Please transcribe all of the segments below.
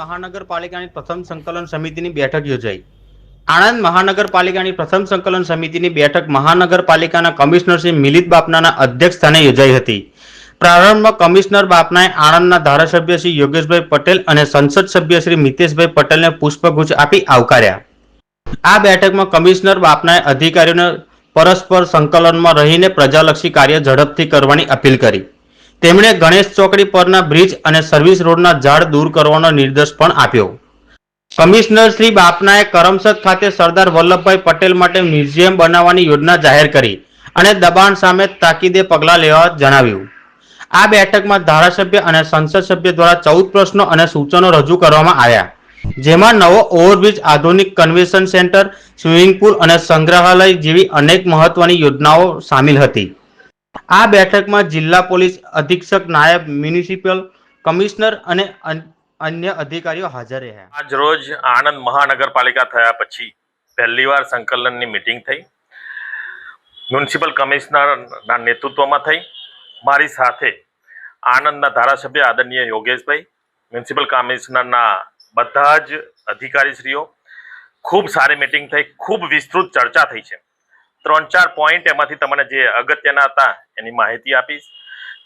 મહાનગરપાલિકાની પ્રથમ સંકલન સમિતિની બેઠક યોજાઈ. આણંદ મહાનગરપાલિકાની પ્રથમ સંકલન સમિતિની બેઠક મહાનગરપાલિકાના કમિશનર શ્રી મિલિત બાપનાના અધ્યક્ષ સ્થાને યોજાઈ હતી. પ્રારંભમાં કમિશનર બાપનાએ આણંદના ધારાસભ્ય શ્રી યોગેશભાઈ પટેલ અને સંસદ સભ્ય શ્રી મિતેશભાઈ પટેલને પુષ્પગુચ્છ આપી આવકાર્યા. આ બેઠકમાં કમિશનર બાપનાએ અધિકારીઓને પરસ્પર સંકલનમાં રહીને પ્રજાલક્ષી કાર્ય ઝડપથી કરવાની અપીલ કરી. તેમણે ગણેશ ચોકડી પરના બ્રિજ અને સર્વિસ રોડના ઝાડ દૂર કરવાનો નિર્દેશ પણ આપ્યો. કમિશનર શ્રી બાપનાએ કરમસદ ખાતે સરદાર વલ્લભભાઈ પટેલ માટે મ્યુઝિયમ બનાવવાની યોજના જાહેર કરી અને દબાણ સામે તાકીદે પગલાં લેવા જણાવ્યું. આ બેઠકમાં ધારાસભ્ય અને સંસદ સભ્ય દ્વારા ચૌદ પ્રશ્નો અને સૂચનો રજૂ કરવામાં આવ્યા. જેમાં નવો ઓવરબ્રિજ, આધુનિક કન્વેન્શન સેન્ટર, સ્વિમિંગ પુલ અને સંગ્રહાલય જેવી અનેક મહત્વની યોજનાઓ સામેલ હતી. આ બેઠકમાં જિલ્લા પોલીસ અધિક્ષક નાયબ મ્યુનિસિપલ કમિશનર અને અન્ય અધિકારીઓ હાજર રહ્યા. આજ રોજ આણંદ મહાનગરપાલિકા થયા પછી પહેલીવાર સંકલનની મિટિંગ થઈ. મ્યુનિસિપલ કમિશનરના નેતૃત્વમાં થઈ. મારી સાથે આણંદના ધારાસભ્ય આદરણીય યોગેશભાઈ, મ્યુનિસિપલ કમિશનરના બધા જ અધિકારીશ્રીઓ. ખૂબ સારી મિટિંગ થઈ, ખૂબ વિસ્તૃત ચર્ચા થઈ છે. ત્રણ ચાર પોઈન્ટ એમાંથી તમને જે અગત્યના હતા, એની માહિતી આપીશ.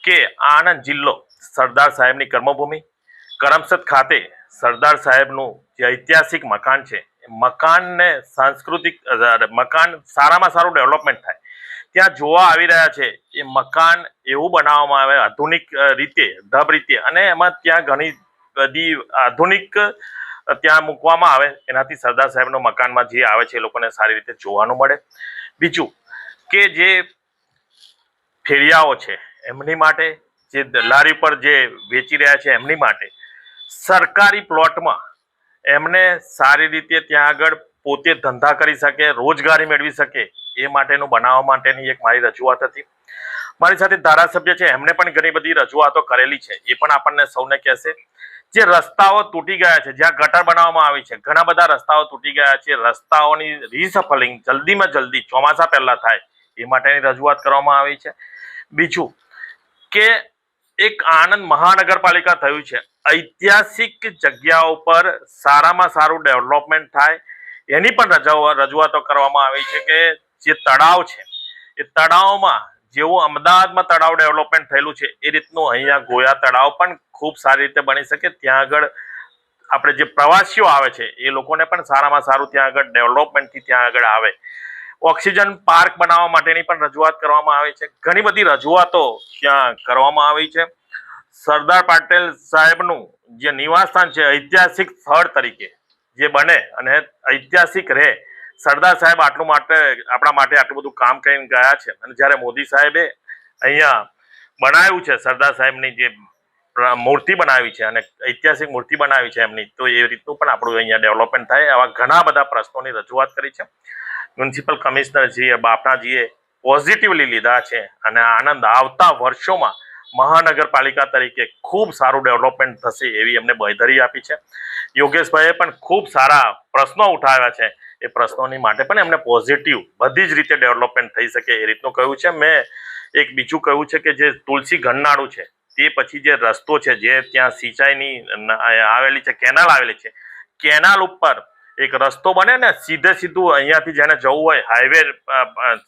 કે આણંદ જિલ્લો સરદાર સાહેબની કર્મભૂમિ. કરમસદ ખાતે સરદાર સાહેબનું જે ઐતિહાસિક મકાન છે મકાનને સાંસ્કૃતિક મકાન સારામાં સારું ડેવલપમેન્ટ થાય. ત્યાં જોવા આવી રહ્યા છે, એ મકાન એવું બનાવવામાં આવે, આધુનિક રીતે, ઢબ રીતે, અને એમાં ત્યાં ઘણી બધી આધુનિક ત્યાં મૂકવામાં આવે. એનાથી સરદાર સાહેબનો મકાનમાં જે આવે છે, એ લોકોને સારી રીતે જોવાનું મળે. બીજું કે જે ફેરિયાઓ છે, એમની માટે જે દલારી પર જે વેચી રહ્યા છે, એમની માટે સરકારી પ્લોટમાં એમને સારી રીતે ત્યાં આગળ પોતે ધંધા કરી શકે, રોજગારી મેળવી શકે, એ માટેનું બનાવવા માટેની એક મારી રજૂઆત હતી. મારી સાથે ધારાસભ્ય છે, એમને પણ ઘણી બધી રજૂઆતો કરેલી છે, એ પણ આપણને સૌને કહેશે. જે રસ્તાઓ તૂટી ગયા છે, જ્યાં ગટર બનાવવામાં આવી છે, ઘણા બધા રસ્તાઓ તૂટી ગયા છે, રસ્તાઓની રીસફલિંગ જલ્દીમાં જલ્દી, ચોમાસા પહેલા થાય, એ માટેની રજૂઆત કરવામાં આવી છે. બીજું કે એક આણંદ મહાનગરપાલિકા થયું છે, ઐતિહાસિક જગ્યાઓ પર સારામાં સારું ડેવલપમેન્ટ થાય, એની પણ રજૂઆતો કરવામાં આવી છે કે જે તળાવ છે, એ તળાવમાં જેવું અમદાવાદમાં તળાવ ડેવલપમેન્ટ થયેલું છે, એ રીતનું અહીંયા ગોયા તળાવ પણ ખૂબ સારી રીતે બની શકે. ત્યાં આગળ આપણે જે પ્રવાસીઓ આવે છે, એ લોકોને પણ સારામાં સારું ત્યાં આગળ ડેવલપમેન્ટથી ત્યાં આગળ આવે. ઓક્સિજન પાર્ક બનાવવા માટેની પણ રજૂઆત કરવામાં આવી છે. ઘણી બધી રજૂઆતો ત્યાં કરવામાં આવી છે. સરદાર પટેલ સાહેબનું જે નિવાસસ્થાન છે, ઐતિહાસિક સ્થળ તરીકે જે બને અને ઐતિહાસિક રહે સરદાર સાહેબ આટલું માટે, આપણા માટે આટલું બધું કામ કરીને ગયા છે. અને જ્યારે મોદી સાહેબે અહીંયા બનાવ્યું છે, સરદાર સાહેબની જે મૂર્તિ બનાવી છે અને ઐતિહાસિક મૂર્તિ બનાવી છે એમની, તો એ રીતનું પણ આપણું અહીંયા ડેવલપમેન્ટ થાય. આવા ઘણા બધા પ્રશ્નોની રજૂઆત કરી છે. મ્યુનિસિપલ કમિશનરજીએ બાપનાજીએ પોઝિટિવલી લીધા છે. અને આનંદ આવતા વર્ષોમાં મહાનગરપાલિકા તરીકે ખૂબ સારું ડેવલપમેન્ટ થશે એવી એમને બહેધરી આપી છે. યોગેશભાઈએ પણ ખૂબ સારા પ્રશ્નો ઉઠાવ્યા છે. એ પ્રશ્નોની માટે પણ એમને પોઝિટિવ બધી જ રીતે ડેવલપમેન્ટ થઈ શકે એ રીતનું કહ્યું છે. મેં એક બીજું કહ્યું છે કે જે તુલસી ઘરનાળું છે, તે પછી જે રસ્તો છે, જે ત્યાં સિંચાઈની આવેલી છે, કેનાલ આવેલી છે, કેનાલ ઉપર એક રસ્તો બને ને સીધે સીધું અહીંયાથી જેને જવું હોય હાઈવે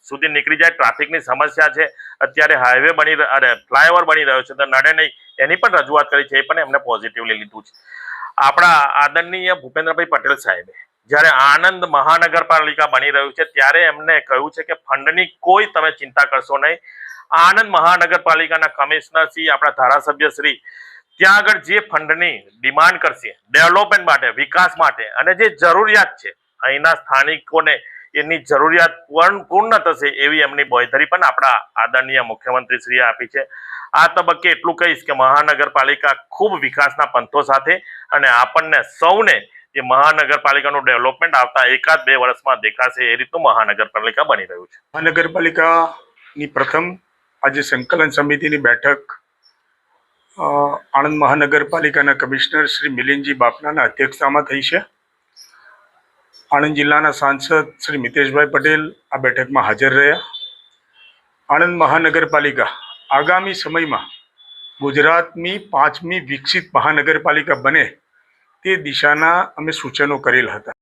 સુધી નીકળી જાય. ટ્રાફિકની સમસ્યા છે. અત્યારે હાઈવે બની અરે ફ્લાયઓવર બની રહ્યો છે. તો નડે નહીં. એની પણ રજૂઆત કરી છે. એ પણ એમને પોઝિટિવલી લીધું છે. આપણા આદરણીય ભૂપેન્દ્રભાઈ પટેલ સાહેબે જ્યારે આણંદ મહાનગરપાલિકા બની રહ્યું છે, ત્યારે એમને કહ્યું છે કે ફંડની કોઈ તમે ચિંતા કરશો નહીં. આણંદ મહાનગરપાલિકાના કમિશનર શ્રી, આપણા ધારાસભ્ય શ્રી ત્યાં આગળ જે ફંડની ડિમાન્ડ કરશે ડેવલપમેન્ટ માટે, વિકાસ માટે, અને જે જરૂરિયાત છે, અહીંના સ્થાનિકોને એની જરૂરિયાત પૂર્ણ પૂર્ણ થશે એવી એમની બોયધરી પણ આપણા આદરણીય મુખ્યમંત્રી શ્રીએ આપી છે. આ તબક્કે એટલું કહીશ કે મહાનગરપાલિકા ખૂબ વિકાસના પંથો સાથે અને આપણને સૌને જે મહાનગરપાલિકાનું ડેવલપમેન્ટ આવતા એકાદ બે વર્ષમાં દેખાશે એ રીતનું મહાનગરપાલિકા બની રહ્યું છે. મહાનગરપાલિકાની પ્રથમ આજે સંકલન સમિતિની બેઠક આણંદ મહાનગરપાલિકાના કમિશનર શ્રી મિલિંદજી બાપનાના અધ્યક્ષતામાં થઈ છે. આણંદ જિલ્લાના સાંસદ શ્રી મિતેશભાઈ પટેલ આ બેઠકમાં હાજર રહ્યા. આણંદ મહાનગરપાલિકા આગામી સમયમાં ગુજરાતની પાંચમી વિકસિત મહાનગરપાલિકા બને તે દિશાના અમે સૂચનો કરેલ હતા.